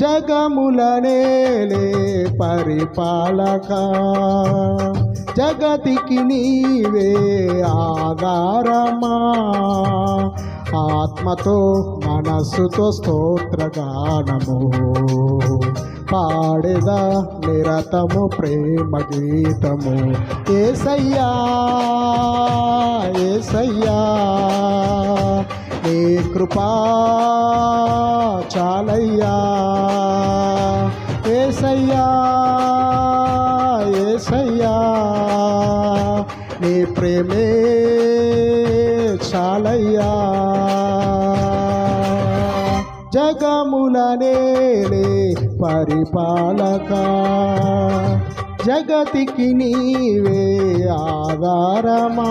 జగములనేలే పరిపాలక. జగతికి నీవే ఆధారమా? ఆత్మతో మనస్సుతో స్తోత్రగానము. పాడేదా నిరతము ప్రేమ గీతము. ఏసయ్యా ఏసయ్యా. కృపా చాలయ్యా. ఏసయ్యా ఏసయ్యా నీ ప్రేమే చాలయ్యా. జగములనే పరిపాలక జగతికి నీవే ఆధారమా.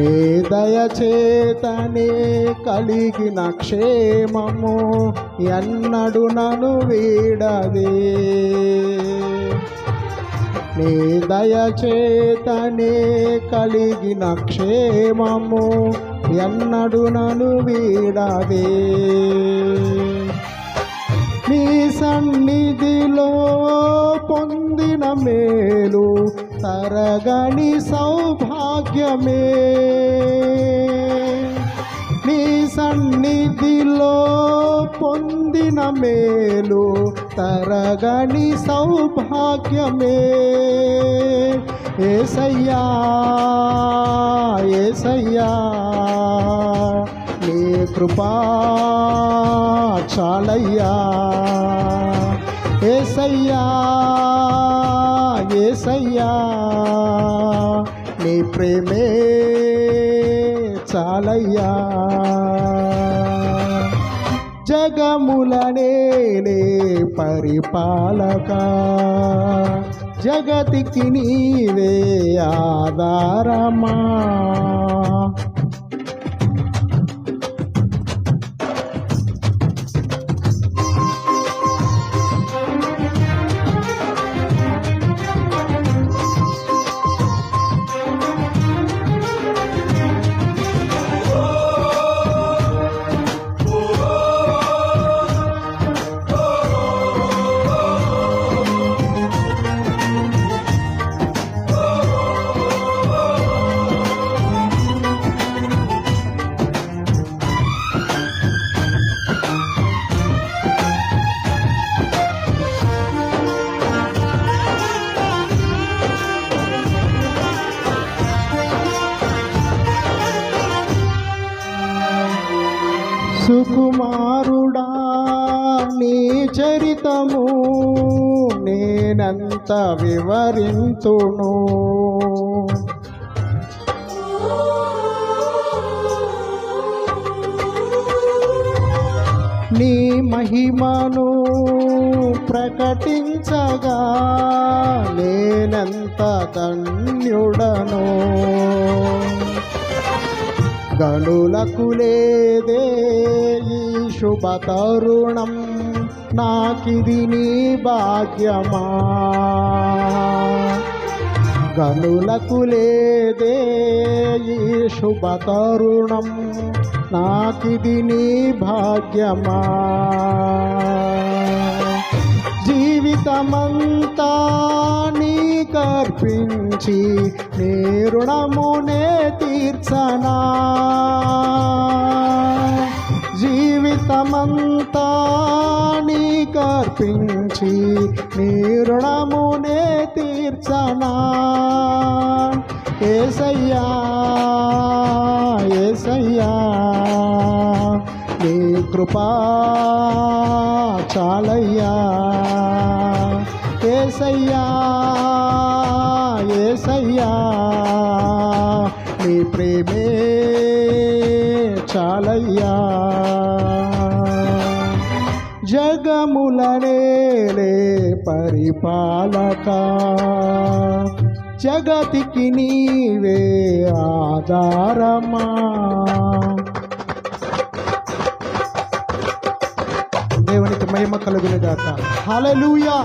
నీ దయచేతనే కలిగిన క్షేమము ఎన్నడు నను వీడదే. నీ దయచేతనే కలిగిన క్షేమము ఎన్నడు నను వీడదే. నీ సన్నిధిలో పొందిన మేలు తరగని సౌభాగ్యమే. నీ సన్నిధిలో పొందిన మేలు తరగని సౌభాగ్యమే. ఏసయ్యా ఏసయ్యా. కృపా చాలయ్యా. ఏసయ్యా ఏసయ్యా నీ ప్రేమే చాలయ్యా. జగములనే పరిపాలక జగతికి నీవే ఆధారమా. చరితము నేనంత వివరింతును నీ మహిమను ప్రకటించగా నేనంత ధన్యుడను. గణులకు లేదే ఈ శుభ తరుణం. నాకిది నీ భాగ్యమా గనులకు లేదే ఈ శుభ తరుణం నాకిది నీ భాగ్యమా జీవితమంతా నీ కర్పించి నీ రుణమునే తీర్చనా జీవితమంతా నీ నీ రుణమునే తీర్చనా? ఏసయ్యా ఏసయ్యా నీ కృపా చాలయ్యా. ఏసయ్యా ఏసయ్యా నీ ప్రేమే చాలయ్యా. జగములనేలే పరిపాలక. జగతికి నీవే ఆధారమా. దేవునికి మహిమ కలుగునిగాక. హలలుయా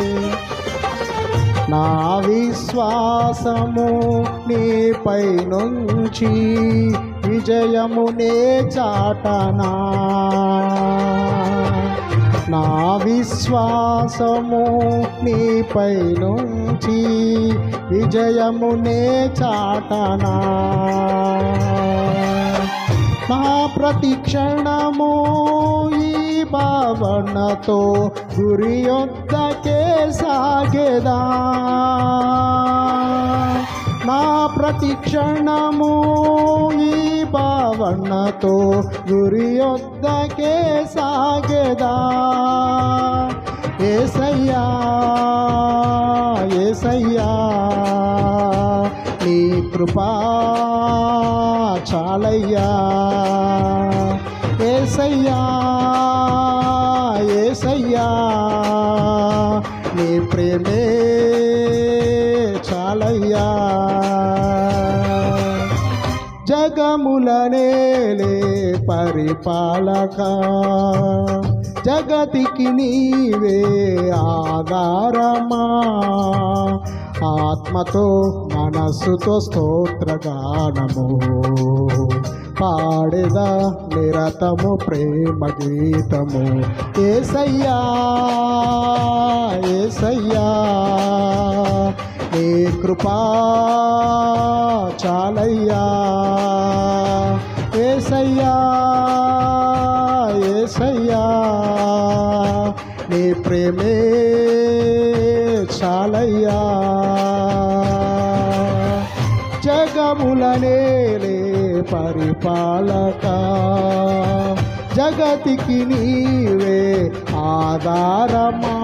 నా విశ్వాసము నీపై నుంచి విజయమునే చాటనా. నా విశ్వాసము నీపై నుంచి విజయమునే చాటనా. నా ప్రతి క్షణము ఈ భావనతో గురి సాగేదా. నా ప్రతి క్షణము ఈ భావనతో గురి వద్దకే సాగేదా. ఏసయ్యా ఏసయ్యా నీ కృపా చాలయ్యా. ఏసయ్యా ఏసయ్యా. నీ ప్రేమే చాలయ్యా జగములనేలే పరిపాలక జగతికి నీవే ఆధారమా ఆత్మతో మనస్సుతో స్తోత్రగానము. పాడెద నిరతము ప్రేమ గీతము. ఏసయ్యా ఏసయ్యా నీ కృపా చాలయ్యా. ఏసయ్యా ఏసయ్యా నీ ప్రేమే చాలయ్యా. జగములనేలే పరిపాలక. జగతికి నీవే ఆధారమా?